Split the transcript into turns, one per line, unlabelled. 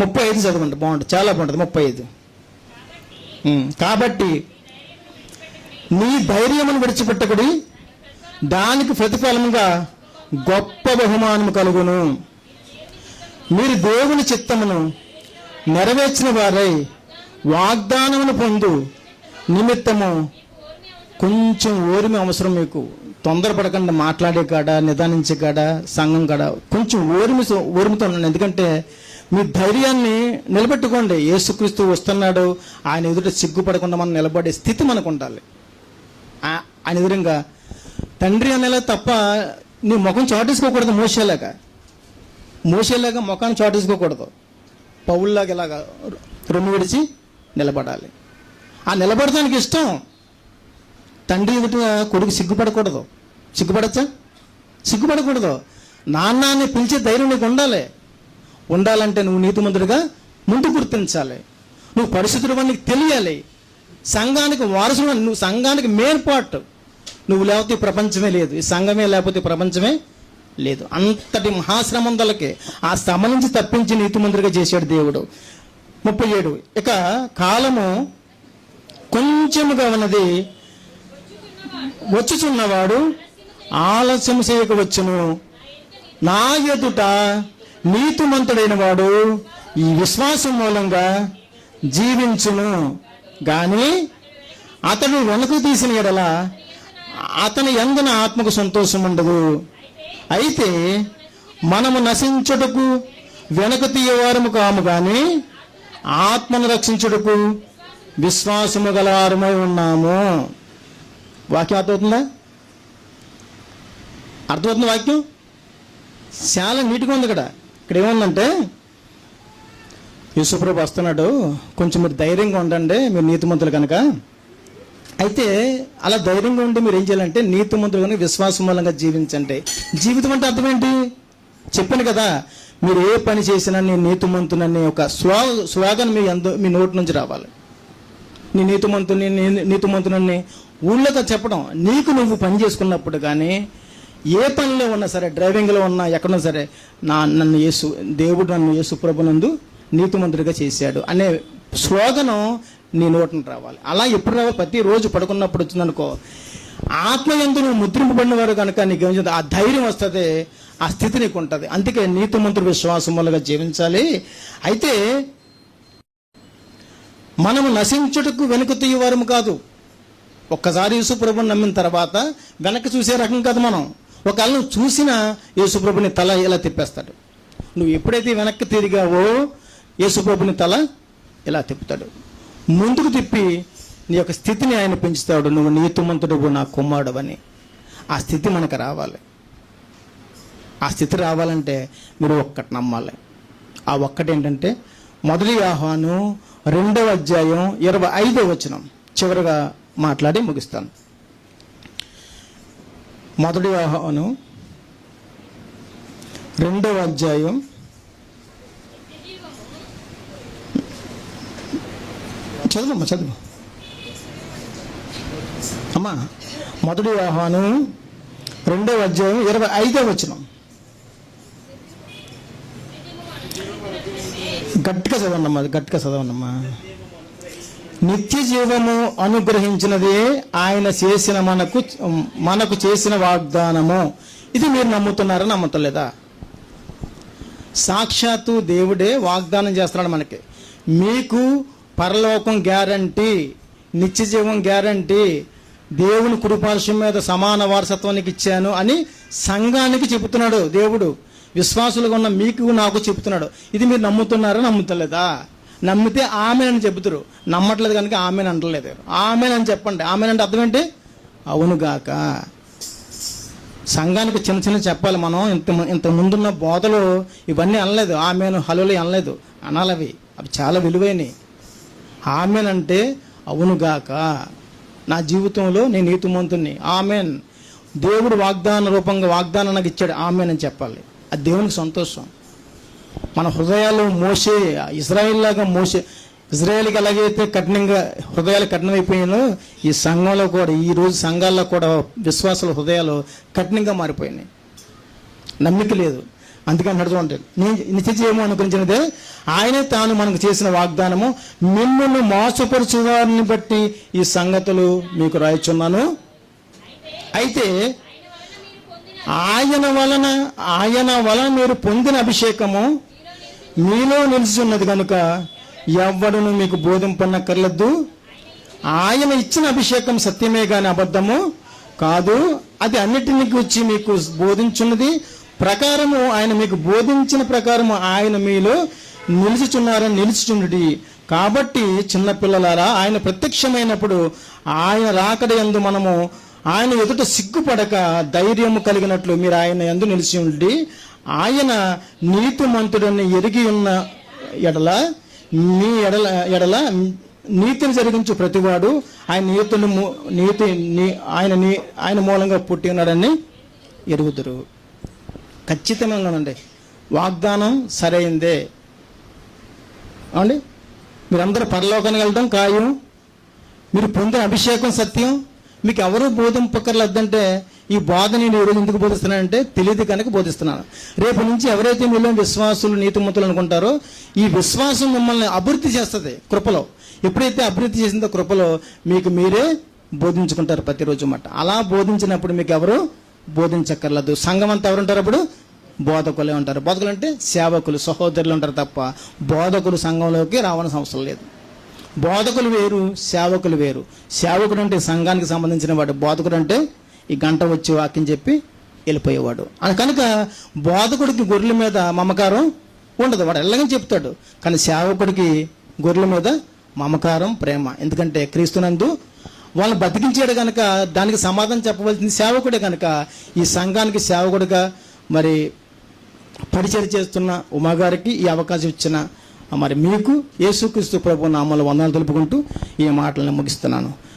ముప్పై ఐదు చదవండి బాగుంటుంది. చాలా బాగుంటుంది ముప్పై ఐదు. కాబట్టి నీ ధైర్యమును విడిచిపెట్టకుడి దానికి ప్రతిఫలముగా గొప్ప బహుమానము కలుగును. మీరు దేవుని చిత్తమును నెరవేర్చిన వారై వాగ్దానమును పొందు నిమిత్తము కొంచెం ఓరిమి అవసరం మీకు. తొందరపడకుండా మాట్లాడే కాడ నిదానించే కాడ సంఘం కాడ కొంచెం ఓరిమి ఓరిమితో ఉన్నాను ఎందుకంటే మీ ధైర్యాన్ని నిలబెట్టుకోండి. యేసుక్రీస్తు వస్తున్నాడు. ఆయన ఎదుట సిగ్గుపడకుండా మనం నిలబడే స్థితి మనకు ఉండాలి ఆయన ఎదురుగా తండ్రి అనేలా తప్ప నీ ముఖం చాటేసుకోకూడదు మోసేలాగా మోసేలాగా ముఖాన్ని చాటేసుకోకూడదు. పౌల్లాగా ఇలాగా రొమ్ము విడిచి నిలబడాలి. ఆ నిలబడటానికి ఇష్టం. తండ్రి ఎదుట కొడుకు సిగ్గుపడకూడదు. సిగ్గుపడచ్చా? సిగ్గుపడకూడదు. నాన్న అని పిలిచే ధైర్యం నీకు ఉండాలి. ఉండాలంటే నువ్వు నీతిమంతుడిగా ముందు గుర్తించాలి. నువ్వు పరిస్థితులు నీకు తెలియాలి. సంఘానికి వారసుడు నువ్వు సంఘానికి మెయిన్ పార్ట్ నువ్వు లేకపోతే ప్రపంచమే లేదు. ఈ సంఘమే లేకపోతే ప్రపంచమే లేదు. అంతటి మహాశ్రమందలకే ఆ శ్రమ నుంచి తప్పించి నీతిమంతుడిగా చేశాడు దేవుడు. ముప్పై ఏడు. ఇక కాలము కొంచెముగా ఉన్నది. వచ్చుచున్నవాడు ఆలస్యం చేయక వచ్చును. నా ఎదుట నీతిమంతుడైన వాడు ఈ విశ్వాసం మూలంగా జీవించును. కానీ అతడు వెనుక తీసిన ఎడల అతని ఎందున ఆత్మకు సంతోషం ఉండదు. అయితే మనము నశించుటకు వెనక తీయవారము కాము కానీ ఆత్మను రక్షించుటకు విశ్వాసము గలవారమై ఉన్నాము. వాక్యం అర్థమవుతుందా అర్థమవుతుంది వాక్యం? చాలా నీట్గా ఉంది ఇక్కడ. ఇక్కడ ఏముందంటే యూసుప్రభు వస్తున్నాడు కొంచెం మీరు ధైర్యంగా ఉండండి మీరు నీతిమంతులు కనుక. అయితే అలా ధైర్యంగా ఉండి మీరు ఏం చేయాలంటే నీతిమంతులు కనుక విశ్వాసం మూలంగా జీవించండి. జీవితం అంటే అర్థం ఏంటి? చెప్పాను కదా మీరు ఏ పని చేసినా నేను నీతిమంతునని ఒక స్వా స్వాగన్ మీ అందు మీ నోటి నుంచి రావాలి. నీ నీతిమంతుని నీ- నీతిమంతునని ఊళ్ళోతో చెప్పడం నీకు నువ్వు పని చేసుకున్నప్పుడు కానీ ఏ పనిలో ఉన్నా సరే డ్రైవింగ్లో ఉన్నా ఎక్కడున్నా సరే నా నన్ను యేసు దేవుడు నన్ను యేసు ప్రభునందు నీతిమంతుడిగా చేశాడు అనే స్లోగనం నీ నోటిని రావాలి. అలా ఎప్పుడు రావాలి ప్రతిరోజు పడుకున్నప్పుడు వచ్చిందనుకో ఆత్మ ఎందు నువ్వు ముద్రింపబడినవారు కనుక నీకు ఏం ఆ ధైర్యం వస్తుంది ఆ స్థితి నీకు ఉంటుంది. అందుకే నీతిమంతుడు విశ్వాసం వల్లగా జీవించాలి. అయితే మనము నశించుటకు వెనుక తీయవారము కాదు. ఒక్కసారి యేసుప్రభుని నమ్మిన తర్వాత వెనక్కి చూసే రకం కాదు మనం. ఒకవేళ నువ్వు చూసిన యేసుప్రభుని తల ఇలా తిప్పేస్తాడు. నువ్వు ఎప్పుడైతే వెనక్కి తిరిగావో యేసుప్రభుని తల ఇలా తిప్పుతాడు. ముందుకు తిప్పి నీ యొక్క స్థితిని ఆయన పెంచుతాడు. నువ్వు నీతిమంతుడు నా కుమారుడవని. ఆ స్థితి మనకు రావాలి. ఆ స్థితి రావాలంటే మీరు ఒక్కటి నమ్మాలి. ఆ ఒక్కటి ఏంటంటే మొదటి ఆహ్వానం రెండవ అధ్యాయం ఇరవై ఐదో వచనం. చివరిగా మాట్లాడి ముగిస్తాను. మొదటి ఆహ్వానం రెండవ అధ్యాయం. చదువమ్మా చదువు. అమ్మా మొదటి ఆహ్వానం రెండవ అధ్యాయం ఇరవై ఐదవ వచ్చిన గట్టిగా చదవండి అమ్మా గట్టిగా చదవండమ్మా. నిత్య జీవము అనుగ్రహించినదే ఆయన చేసిన మనకు మనకు చేసిన వాగ్దానము. ఇది మీరు నమ్ముతున్నారా నమ్ముతలేదా? సాక్షాత్తు దేవుడే వాగ్దానం చేస్తున్నాడు మనకి. మీకు పరలోకం గ్యారంటీ నిత్య జీవం గ్యారంటీ దేవుని కుడిపార్శ్వం మీద సమాన వారసత్వానికి ఇచ్చాను అని సంఘానికి చెబుతున్నాడు దేవుడు. విశ్వాసులుగా ఉన్న మీకు నాకు చెబుతున్నాడు. ఇది మీరు నమ్ముతున్నారా నమ్ముతలేదా? నమ్మితే ఆమె అని చెబుతారు. నమ్మట్లేదు కనుక ఆమెను అంటలేదు. ఆమె అని చెప్పండి. ఆమెనంటే అర్థం ఏంటి? అవునుగాక సంఘానికి చిన్న చిన్న చెప్పాలి మనం. ఇంత ఇంత ముందున్న బోధలు ఇవన్నీ అనలేదు. ఆమెను హలోలు అనలేదు. అనాలవి అవి. చాలా విలువైనవి. ఆమెనంటే అవునుగాక నా జీవితంలో నేను నీతిమంతుణ్ణి. ఆమెన్. దేవుడు వాగ్దాన రూపంగా వాగ్దానం నాకు ఇచ్చాడు. ఆమెన్ అని చెప్పాలి. అది దేవునికి సంతోషం. మన హృదయాలు మోసే ఇజ్రాయిల్ లాగా మోసే. ఇజ్రాయెల్కి ఎలాగైతే కఠినంగా హృదయాలు కఠినమైపోయానో ఈ సంఘంలో కూడా ఈ రోజు సంఘాల్లో కూడా విశ్వాసాల హృదయాలు కఠినంగా మారిపోయినాయి. నమ్మిక లేదు. అందుకని చూడండి. నేను నిత్య అనుకరించినదే ఆయనే తాను మనకు చేసిన వాగ్దానము. మిమ్మల్ని మోసపరుచువారిని బట్టి ఈ సంగతులు మీకు రాయిచున్నాను. అయితే ఆయన వలన ఆయన వలన మీరు పొందిన అభిషేకము మీలో నిలిచి ఉన్నది కనుక ఎవ్వడును మీకు బోధింపనక్కర్లేదు. ఆయన ఇచ్చిన అభిషేకం సత్యమే కానీ అబద్ధము కాదు. అది అన్నిటిని వచ్చి మీకు బోధించున్నది. ప్రకారము ఆయన మీకు బోధించిన ప్రకారము ఆయన మీలో నిలుచుచున్నారని నిలుచుచుండి కాబట్టి చిన్నపిల్లలారా ఆయన ప్రత్యక్షమైనప్పుడు ఆయన రాకడ యందు మనము ఆయన ఎదుట సిగ్గుపడక ధైర్యము కలిగినట్లు మీరు ఆయన ఎందు నిలిచి ఉండి ఆయన నీతిమంతుడని ఎరిగి ఉన్న ఎడల మీ ఎడల ఎడల నీతిని జరిగించు ప్రతివాడు ఆయన నీతిని మూ- నీతి నీ- ఆయన నీ ఆయన మూలంగా పుట్టి ఉన్నాడని ఎరుగుదురు. ఖచ్చితంగా వాగ్దానం సరైందే. అండి మీరందరూ పరలోకానికి వెళ్ళడం ఖాయం. మీరు పొందిన అభిషేకం సత్యం. మీకు ఎవరు బోధింపకర్లేదంటే ఈ బోధ నేను ఈరోజు ఎందుకు బోధిస్తున్నానంటే తెలియదు కనుక బోధిస్తున్నాను. రేపు నుంచి ఎవరైతే మీలో విశ్వాసులు నీతిమంతులు అనుకుంటారో ఈ విశ్వాసం మిమ్మల్ని అభివృద్ధి చేస్తుంది కృపలో. ఎప్పుడైతే అభివృద్ధి చేసిందో కృపలో మీకు మీరే బోధించుకుంటారు ప్రతిరోజు మాట. అలా బోధించినప్పుడు మీకు ఎవరు బోధించక్కర్లేదు. సంఘం అంతా ఎవరుంటారు అప్పుడు? బోధకులే ఉంటారు. బోధకులు అంటే సేవకులు సహోదరులు ఉంటారు తప్ప బోధకులు సంఘంలోకి రావాల్సిన అవసరం లేదు. బోధకులు వేరు సేవకులు వేరు. సేవకుడు అంటే సంఘానికి సంబంధించిన వాడు. బోధకుడు అంటే ఈ గంట వచ్చి వాక్యం చెప్పి వెళ్ళిపోయేవాడు. అని కనుక బోధకుడికి గొర్రెల మీద మమకారం ఉండదు. వాడు ఎల్లగని చెప్తాడు. కానీ సేవకుడికి గొర్రెల మీద మమకారం ప్రేమ. ఎందుకంటే క్రీస్తునందు వాళ్ళని బతికించాడు కనుక దానికి సమాధానం చెప్పవలసింది సేవకుడే కనుక ఈ సంఘానికి సేవకుడిగా మరి పరిచయం చేస్తున్న ఉమాగారికి ఈ అవకాశం ఇచ్చిన మరి మీకు యేసుక్రీస్తు ప్రభు నామల వందనాలు తెలుపుకుంటూ ఈ మాటలను ముగిస్తున్నాను.